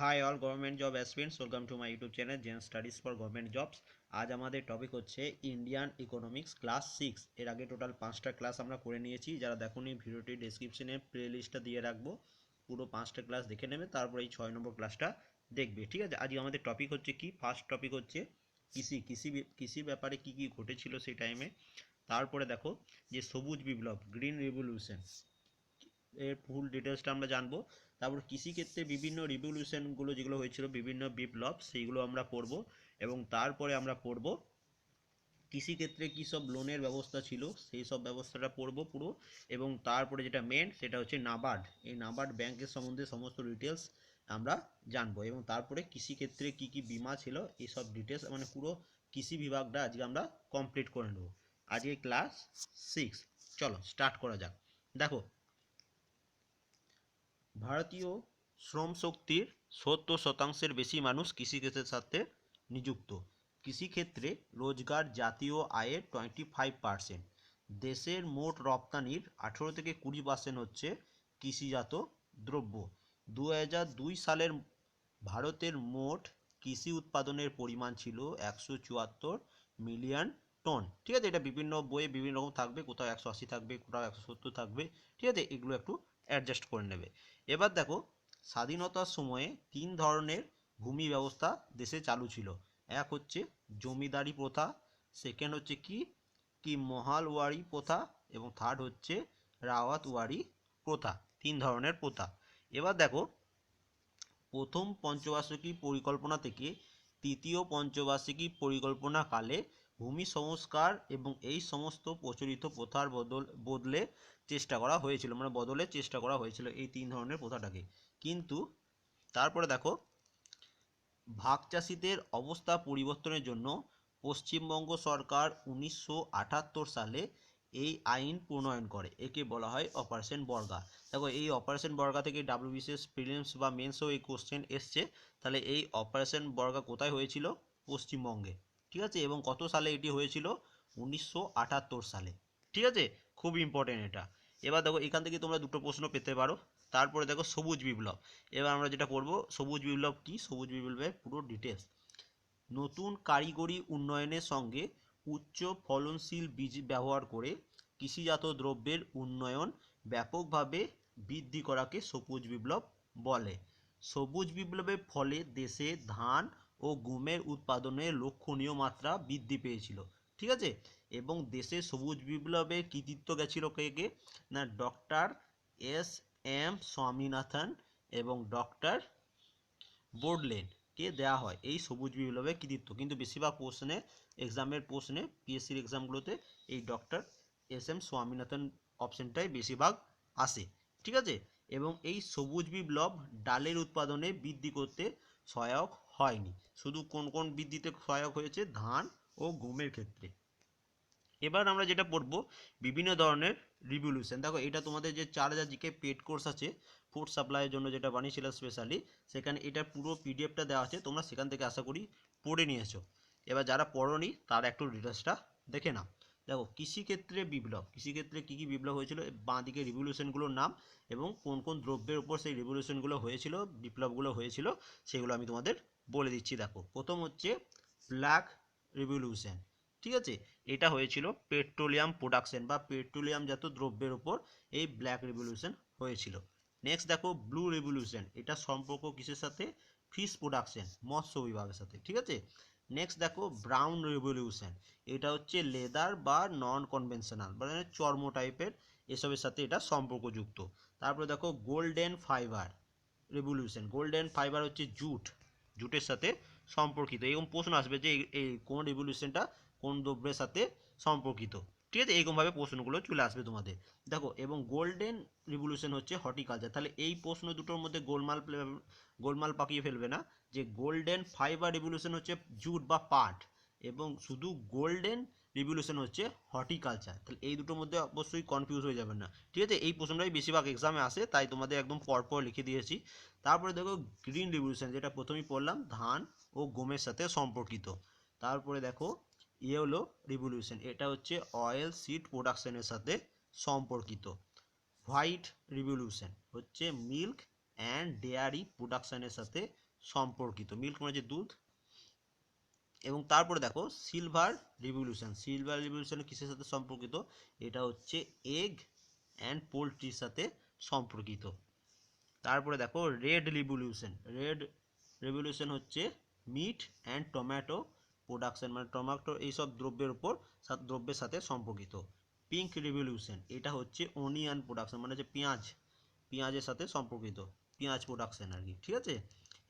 Hi all government job aspirants welcome to my YouTube channel Zen studies for government jobs আজ আমাদের topic হচ্ছে Indian economics class six এর আগে total পাঁচটা class আমরা করে নিয়েছি। যারা দেখুনি, ভিডিওটি ডেসক্রিপশনে প্লে লিস্টটা দিয়ে রাখব। পুরো পাঁচটা ক্লাস দেখে নেবে, তারপর এই ছয় নম্বর ক্লাসটা দেখবে, ঠিক আছে? আজকে আমাদের টপিক হচ্ছে কি? ফার্স্ট টপিক হচ্ছে কৃষি। কৃষি কৃষি ব্যাপারে কি কি ঘটেছিল সেই টাইমে তারপরে দেখো যে সবুজ বিপ্লব গ্রিন রেভলিউশন এর ফুল ডিটেলসটা আমরা জানব। তারপর কৃষিক্ষেত্রে বিভিন্ন রিভলিউশনগুলো যেগুলো হয়েছিল, বিভিন্ন বিপ্লব, সেইগুলো আমরা পড়ব এবং তারপরে আমরা পড়ব কৃষিক্ষেত্রে কী সব লোনের ব্যবস্থা ছিল, সেই সব ব্যবস্থাটা পড়ব পুরো এবং তারপরে যেটা মেন সেটা হচ্ছে নাবার্ড এই নাবার্ড ব্যাংকের সম্বন্ধে সমস্ত ডিটেলস আমরা জানব এবং তারপরে কৃষিক্ষেত্রে কি কি বিমা ছিল এই সব ডিটেলস মানে পুরো কৃষি বিভাগটা আজকে আমরা কমপ্লিট করে নেব। আজকে ক্লাস সিক্স চলো স্টার্ট করা যাক। দেখো ভারতীয় শ্রম শক্তির সত্তর শতাংশের বেশি মানুষ কৃষিক্ষেত্রের সাথে নিযুক্ত। কৃষিক্ষেত্রে রোজগার জাতীয় আয়ের টোয়েন্টি ফাইভ পার্সেন্ট দেশের মোট রপ্তানির আঠেরো থেকে কুড়ি পার্সেন্ট হচ্ছে কৃষিজাত দ্রব্য। দু দুই সালের ভারতের মোট কৃষি উৎপাদনের পরিমাণ ছিল একশো চুয়াত্তর মিলিয়ন টন। ঠিক আছে, এটা বিভিন্ন বইয়ে বিভিন্ন রকম থাকবে, কোথাও একশো আশি থাকবে, কোথাও একশো সত্তর থাকবে। ঠিক আছে, এগুলো একটু অ্যাডজাস্ট করে নেবে। এবার দেখো, স্বাধীনতার সময়ে তিন ধরনের ভূমি ব্যবস্থা দেশে চালু ছিল। এক হচ্ছে জমিদারি প্রথা সেকেন্ড হচ্ছে কি? কি মহালওয়ারি প্রথা এবং থার্ড হচ্ছে রাওয়াতওয়ারি প্রথা, তিন ধরনের প্রথা। এবার দেখো, প্রথম পঞ্চবার্ষিকী পরিকল্পনা থেকে তৃতীয় পঞ্চবার্ষিকী পরিকল্পনা কালে ভূমি সংস্কার এবং এই সমস্ত প্রচলিত প্রথার বদল, বদলে চেষ্টা করা হয়েছিল মানে বদলের চেষ্টা করা হয়েছিল এই তিন ধরনের প্রথাটাকে। কিন্তু তারপরে দেখো ভাগ চাষিদের অবস্থা পরিবর্তনের জন্য পশ্চিমবঙ্গ সরকার উনিশশো আটাত্তর সালে এই আইন প্রণয়ন করে, একে বলা হয় অপারেশন বর্গা। দেখো, এই অপারেশন বর্গা থেকে ডাব্লিউবিসিএস প্রিলিমস বা মেন্সও এই কোশ্চেন এসছে। তাহলে এই অপারেশন বর্গা কোথায় হয়েছিল? পশ্চিমবঙ্গে। ঠিক আছে? এবং কত সালে এটি হয়েছিল? উনিশশো আটাত্তর সালে। ঠিক আছে? খুব ইম্পর্টেন্ট এটা। এবার দেখো, এখান থেকে তোমরা দুটো প্রশ্ন পেতে পারো। তারপরে দেখো, সবুজ বিপ্লব। এবার আমরা যেটা করব সবুজ বিপ্লব কি? সবুজ বিপ্লবের পুরো ডিটেলস নতুন কারিগরি উন্নয়নের সঙ্গে উচ্চ ফলনশীল বীজ ব্যবহার করে কৃষিজাত দ্রব্যের উন্নয়ন ব্যাপকভাবে বৃদ্ধি করাকে সবুজ বিপ্লব বলে। সবুজ বিপ্লবের ফলে দেশে ধান ও গমের উৎপাদনে লক্ষণীয় মাত্রা বৃদ্ধি পেয়েছিল। ঠিক আছে? এবং দেশে সবুজ বিপ্লবের কৃতিত্ব গেছিল কে কে? না, ডক্টর এস এম স্বামীনাথন এবং ডক্টর বোর্ডলেন কে দেওয়া হয় এই সবুজ বিপ্লবের কৃতিত্ব। কিন্তু বেশিরভাগ প্রশ্নে, এক্সামের প্রশ্নে, পিএসসির এক্সামগুলোতে এই ডক্টর এস এম স্বামীনাথন অপশনটাই বেশিরভাগ আসে। ঠিক আছে? এবং এই সবুজ বিপ্লব ডালের উৎপাদনে বৃদ্ধি করতে সহায়ক হয়নি। শুধু কোন কোন বৃদ্ধিতে সহায়ক হয়েছে ধান ও গমের ক্ষেত্রে। এবার আমরা যেটা পড়ব, বিভিন্ন ধরনের রিভলিউশন দেখো, এটা তোমাদের যে চার হাজার জিকে পেড কোর্স আছে ফুড সাপ্লাইয়ের জন্য যেটা বানিয়েছিল স্পেশালি সেখানে এটার পুরো পিডিএফটা দেওয়া আছে, তোমরা সেখান থেকে আশা করি পড়ে নিয়েছো। এবার যারা পড়োনি, তারা একটু ডিটেলসটা দেখে নাও। দেখো, কৃষিক্ষেত্রে বিপ্লব। কৃষিক্ষেত্রে কী কী বিপ্লব হয়েছিল? বাঁ দিকে রিভলিউশনগুলোর নাম এবং কোন কোন দ্রব্যের উপর সেই রিভলিউশনগুলো হয়েছিল, বিপ্লবগুলো হয়েছিল, সেগুলো আমি তোমাদের বলে দিচ্ছি, দেখো। প্রথম হচ্ছে ব্ল্যাক রিভলিউশন, ঠিক আছে? এটা হয়েছিল পেট্রোলিয়াম প্রোডাকশন বা পেট্রোলিয়াম জাত দ্রব্যের ওপর এই ব্ল্যাক রিভলিউশন হয়েছিল। নেক্সট দেখো, ব্লু রিভলিউশন, এটা সম্পর্ক কিসের সাথে? ফিশ প্রোডাকশন, মৎস্য বিভাগের সাথে, ঠিক আছে? নেক্সট দেখো, ব্রাউন রিভলিউশন, এটা হচ্ছে লেদার বা নন কনভেনশনাল মানে চর্ম টাইপের এসবের সাথে এটা সম্পর্কযুক্ত। তারপরে দেখো, golden fibre revolution, golden fibre হচ্ছে জুট জুটের সাথে সম্পর্কিত। এরকম প্রশ্ন আসবে যে এই- কোন রেভলিউশনটা কোন দ্রব্যের সাথে সম্পর্কিত? ঠিক আছে? এরকমভাবে প্রশ্নগুলো চলে আসবে তোমাদের। দেখো, এবং গোল্ডেন রিভলিউশন হচ্ছে হর্টিকালচার তাহলে এই প্রশ্ন দুটোর মধ্যে গোলমাল গোলমাল পাকিয়ে ফেলবে না যে গোল্ডেন ফাইবার রিভলিউশন হচ্ছে জুট বা পাট। এবং শুধু গোল্ডেন রিভলিউশন হচ্ছে হর্টিকালচার তাহলে এই দুটোর মধ্যে অবশ্যই কনফিউজ হয়ে যাবেন না। ঠিক আছে? এই প্রশ্নটাই বেশিরভাগ এক্সামে আসে, তাই তোমাদের একদম পরপর লিখে দিয়েছি। তারপরে দেখো গ্রিন রিভলিউশন যেটা প্রথমেই পড়লাম, ধান ও গমের সাথে সম্পর্কিত। তারপরে দেখো ইয়েলো রিভলিউশন এটা হচ্ছে অয়েল সিড প্রোডাকশনের সাথে সম্পর্কিত। হোয়াইট রিভলিউশন হচ্ছে মিল্ক অ্যান্ড ডেয়ারি প্রোডাকশনের সাথে সম্পর্কিত। মিল্ক মানে যে দুধ এবং তারপরে দেখো সিলভার রিভলিউশন সিলভার রিভলিউশন কিসের সাথে সম্পর্কিত? এটা হচ্ছে এগ অ্যান্ড পোলট্রির সাথে সম্পর্কিত। তারপরে দেখো রেড রিভলিউশন রেড রেভলিউশন হচ্ছে মিট অ্যান্ড টমেটো প্রোডাকশন মানে টমেটো এইসব দ্রব্যের উপর দ্রব্যের সাথে সম্পর্কিত। পিঙ্ক রিভলিউশন এটা হচ্ছে অনিয়ন প্রোডাকশন মানে হচ্ছে পেঁয়াজ, পেঁয়াজের সাথে সম্পর্কিত। পেঁয়াজ প্রোডাকশন আর কি, ঠিক আছে?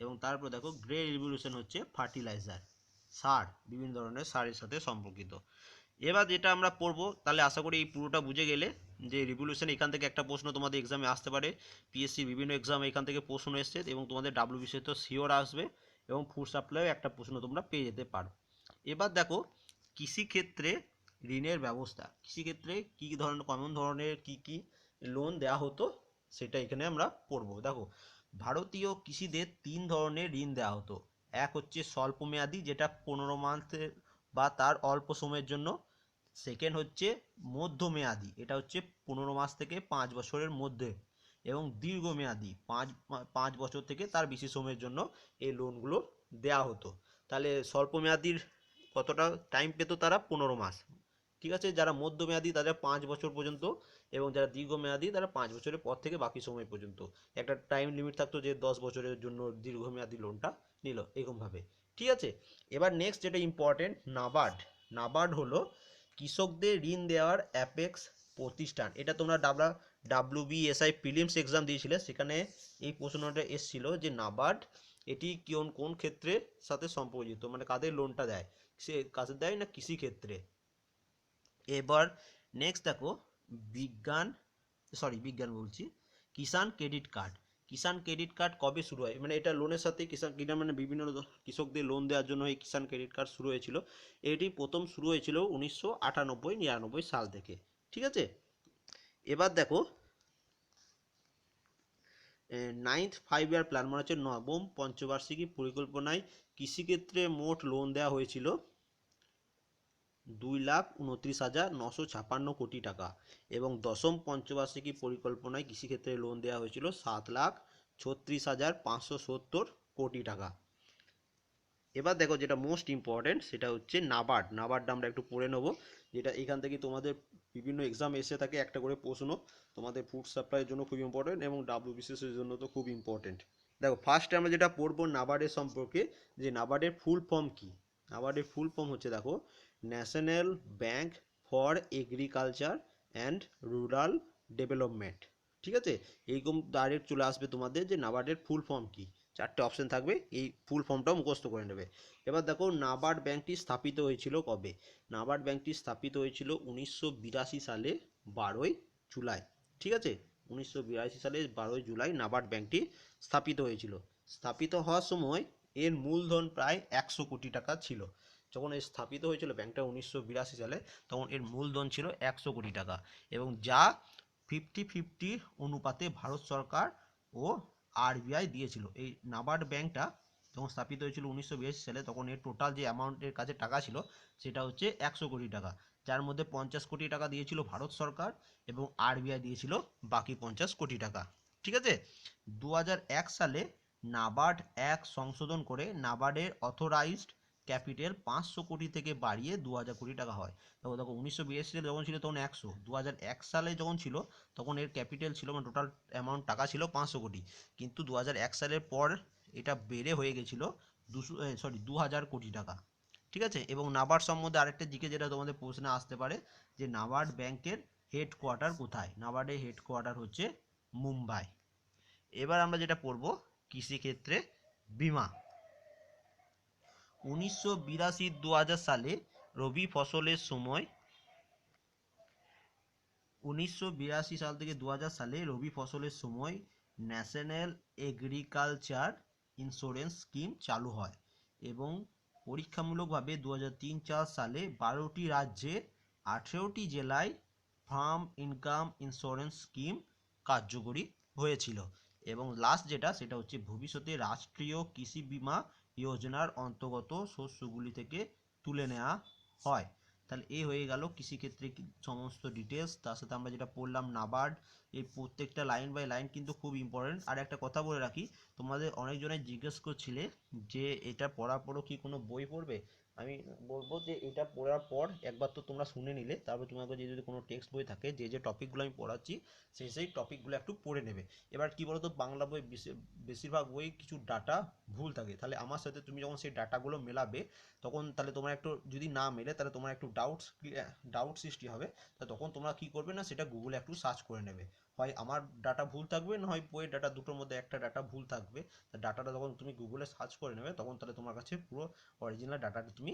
এবং তারপর দেখো গ্রে রিভলিউশন হচ্ছে ফার্টিলাইজার সার, বিভিন্ন ধরনের সারের সাথে সম্পর্কিত। এবার যেটা আমরা পড়ব, তাহলে আশা করি এই পুরোটা বুঝে গেলে যে রিভলিউশন এখান থেকে একটা প্রশ্ন তোমাদের এক্সামে আসতে পারে। পিএসসি বিভিন্ন এক্সাম এখান থেকে প্রশ্ন এসছে এবং তোমাদের ডাব্লিউ ডাব্লিউবিসি তো শিওর আসবে এবং ফুড সাপ্লাইও একটা প্রশ্ন তোমরা পেয়ে যেতে পারো। এবার দেখো কৃষিক্ষেত্রে ঋণের ব্যবস্থা। কৃষিক্ষেত্রে কী কী ধরনের কেমন ধরনের, কী কী লোন দেওয়া হতো, সেটা এখানে আমরা পড়ব। দেখো, ভারতীয় কৃষিদের তিন ধরনের ঋণ দেওয়া হতো। এক হচ্ছে স্বল্প মেয়াদি, যেটা পনেরো মাসের বা তার অল্প সময়ের জন্য। সেকেন্ড হচ্ছে মধ্যমেয়াদি এটা হচ্ছে পনেরো মাস থেকে পাঁচ বছরের মধ্যে এবং দীর্ঘমেয়াদি পাঁচ পাঁচ বছর থেকে তার বেশি সময়ের জন্য এই লোনগুলো দেওয়া হতো। তাহলে স্বল্প মেয়াদির কতটা টাইম পেতো তারা? পনেরো মাস। ঠিক আছে? যারা মধ্যমেয়াদী তাদের পাঁচ বছর পর্যন্ত এবং যারা দীর্ঘমেয়াদী তারা পাঁচ বছরের পর থেকে বাকি সময় পর্যন্ত। একটা টাইম লিমিট থাকতো যে দশ বছরের জন্য দীর্ঘমেয়াদী লোনটা নিল এরকমভাবে। ঠিক আছে? এবার নেক্সট যেটা ইম্পর্টেন্ট নাবার্ড নাবার্ড হলো কৃষকদের ঋণ দেওয়ার অ্যাপেক্স প্রতিষ্ঠান। এটা তোমরা ডাবলা ডাব্লিউ বিএসআই প্রিলিমস এক্সাম দিয়েছিলে, সেখানে এই প্রশ্নটা এসেছিল যে নাবার্ড এটি কোন কোন ক্ষেত্রে সাথে সম্পর্কিত? মানে কাদের লোনটা দেয়? সে কাদের দেয় না কৃষি ক্ষেত্রে এবার নেক্সট দেখো, বিজ্ঞান সরি বিজ্ঞান বলছি, Kisan credit card Kisan credit card কবে শুরু হয়? মানে এটা লোনের সাথে কিষাণ, কিনা মানে বিভিন্ন কৃষকদের লোন দেওয়ার জন্য এই কিষাণ ক্রেডিট কার্ড শুরু হয়েছিল। এটি প্রথম শুরু হয়েছিল উনিশশো আটানব্বই, নিরানব্বই সাল থেকে। ঠিক আছে? এবার দেখো নাইন্থ ফাইভ ইয়ার প্ল্যান মানে হচ্ছে নবম পঞ্চবার্ষিকী পরিকল্পনায় কৃষিক্ষেত্রে মোট লোন দেওয়া হয়েছিল। দুই লাখ উনত্রিশ হাজার নশো ছাপান্ন কোটি টাকা এবং দশম পঞ্চবার্ষিকী পরিকল্পনায় কৃষিক্ষেত্রে লোন দেওয়া হয়েছিল সাত লাখ ছত্রিশ হাজার পাঁচশো সত্তর কোটি টাকা। এবার দেখো যেটা মোস্ট ইম্পর্টেন্ট সেটা হচ্ছে নাবার্ড। নাবার্ড আমরা একটু পড়ে নেব। যেটা এখান থেকে তোমাদের বিভিন্ন এক্সাম এসে থাকে, একটা করে প্রশ্ন। তোমাদের ফুড সাপ্লাইয়ের জন্য খুব ইম্পর্টেন্ট এবং ডাব্লিউবিসিএস এর জন্য তো খুব ইম্পর্টেন্ট দেখো ফার্স্টে আমরা যেটা পড়ব নাবার্ডের সম্পর্কে, যে নাবার্ডের ফুল ফর্ম কি? নাবার্ডের ফুল ফর্ম হচ্ছে, দেখো national bank for agriculture and rural development. ঠিক আছে? এইরকম ডাইরেক্ট চলে আসবে তোমাদের যে নাবার্ডের ফুল ফর্ম কি? চারটে অপশন থাকবে, এই ফুল ফর্মটাও মুখস্থ করে নেবে। এবার দেখো নাবার্ড ব্যাংকটি স্থাপিত হয়েছিল কবে? নাবার্ড ব্যাংকটি স্থাপিত হয়েছিল উনিশশো বিরাশি সালে বারোই জুলাই। ঠিক আছে? উনিশশো বিরাশি সালে বারোই জুলাই নাবার্ড ব্যাংকটি স্থাপিত হয়েছিল। স্থাপিত হওয়ার সময় এর মূলধন প্রায় একশো কোটি টাকা ছিল। যখন এর স্থাপিত হয়েছিল ব্যাংকটা উনিশশো বিরাশি সালে, তখন এর মূলধন ছিল একশো কোটি টাকা এবং যা ফিফটি ফিফটি অনুপাতে ভারত সরকার ও আরবিআই দিয়েছিল। এই নাবার্ড ব্যাংকটা যখন স্থাপিত হয়েছিল উনিশশো বিরাশি সালে, তখন এর টোটাল যে অ্যামাউন্টের কাছে টাকা ছিল, সেটা হচ্ছে একশো কোটি টাকা। যার মধ্যে পঞ্চাশ কোটি টাকা দিয়েছিল ভারত সরকার এবং আরবিআই দিয়েছিল বাকি পঞ্চাশ কোটি টাকা। ঠিক আছে? দু হাজার এক সালে নাবার্ড এক সংশোধন করে, নাবার্ডের অথরাইজড ক্যাপিটাল পাঁচশো কোটি থেকে বাড়িয়ে দু হাজার কোটি টাকা হয়। দেখো দেখো, উনিশশো বিরাশি সালে যখন ছিল তখন একশো, দু হাজার এক সালে যখন ছিল তখন এর ক্যাপিটাল ছিল মানে টোটাল অ্যামাউন্ট টাকা ছিল পাঁচশো কোটি। কিন্তু দু হাজার এক সালের পর এটা বেড়ে হয়ে গেছিল দুশো সরি দু হাজার কোটি টাকা। ঠিক আছে? এবং নাবার্ড সম্বন্ধে আরেকটা দিকে যেটা তোমাদের প্রশ্নে আসতে পারে যে নাবার্ড ব্যাংকের হেডকোয়ার্টার কোথায়? নাবার্ডের হেডকোয়ার্টার হচ্ছে মুম্বাই। এবার আমরা যেটা পড়ব কৃষিক্ষেত্রে বিমা। উনিশশো বিরাশি দু সালে রবি ফসলের সময়, উনিশশো বিরাশি সাল থেকে দু হাজার সালে রবি ফসলের সময় ন্যাশনাল এগ্রিকালচার ইন্স্যুরেন্স স্কিম চালু হয় এবং পরীক্ষামূলকভাবে দু হাজার তিন চার সালে বারোটি রাজ্যে আঠেরোটি জেলায় ফার্ম ইনকাম ইন্স্যুরেন্স স্কিম কার্যকরী হয়েছিল এবং লাস্ট যেটা সেটা হচ্ছে ভবিষ্যতে রাষ্ট্রীয় কৃষি বীমা যোজনার অন্তর্গত শস্যগুলি থেকে তুলে নেওয়া হয়। তাহলে এই হয়ে গেল কৃষিক্ষেত্রে সমস্ত ডিটেলস তার সাথে আমরা যেটা পড়লাম নাবার্ড, এই প্রত্যেকটা লাইন বাই লাইন কিন্তু খুব ইম্পর্টেন্ট আর একটা কথা বলে রাখি, তোমাদের অনেকজনে জিজ্ঞেস করছিলে যে এটা পড়ার পরও কি কোনো বই পড়বে? আমি বলব যে এটা পড়ার পর একবার তো তোমরা শুনে নিলে, তারপর তোমাকে যে যদি কোনো টেক্সট বই থাকে, যে যে টপিকগুলো আমি পড়াচ্ছি সেই সেই টপিকগুলো একটু পড়ে নেবে। এবার কি বলতো, বাংলা বই বেশি- বেশিরভাগ বই কিছু ডাটা ভুল থাকে। তাহলে আমার সাথে তুমি যখন সেই ডাটাগুলো মেলাবে, তখন তাহলে তোমার একটু যদি না মেলে, তাহলে তোমার একটু ডাউটস ডাউট সৃষ্টি হবে। তা তখন তোমরা কি করবে না, সেটা গুগলে একটু সার্চ করে নেবে। হয় আমার ডাটা ভুল থাকবে, না হয় বইয়ের ডাটা দুটোর মধ্যে একটা ডাটা ভুল থাকবে। তা ডাটাটা যখন তুমি গুগলে সার্চ করে নেবে, তখন তাহলে তোমার কাছে পুরো অরিজিনাল ডাটাটা তুমি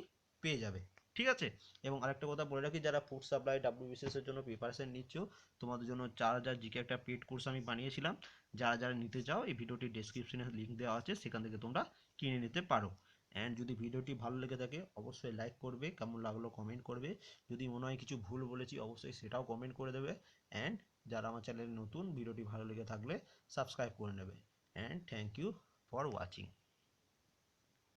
পেয়ে যাবে, ঠিক আছে? এবং আরেকটা কথা বলে রাখি, যারা ফুড সাপ্লাই ডাব্লিউবিসিএস এর জন্য প্রিপারেশন নিচ্ছ, তোমাদের জন্য চার হাজার জিকে একটা পেড কোর্স আমি বানিয়েছিলাম। যারা যারা নিতে চাও, এই ভিডিওটি ডেসক্রিপশনে লিঙ্ক দেওয়া আছে, সেখান থেকে তোমরা কিনে নিতে পারো। অ্যান্ড যদি ভিডিওটি ভালো লেগে থাকে, অবশ্যই লাইক করবে, কেমন লাগল কমেন্ট করবে। যদি মনে হয় কিছু ভুল বলেছি, অবশ্যই সেটাও কমেন্ট করে দেবে। অ্যান্ড যারা আমার চ্যানেলে নতুন, ভিডিওটি ভালো লেগে থাকলে সাবস্ক্রাইব করে নেবে। And thank you for watching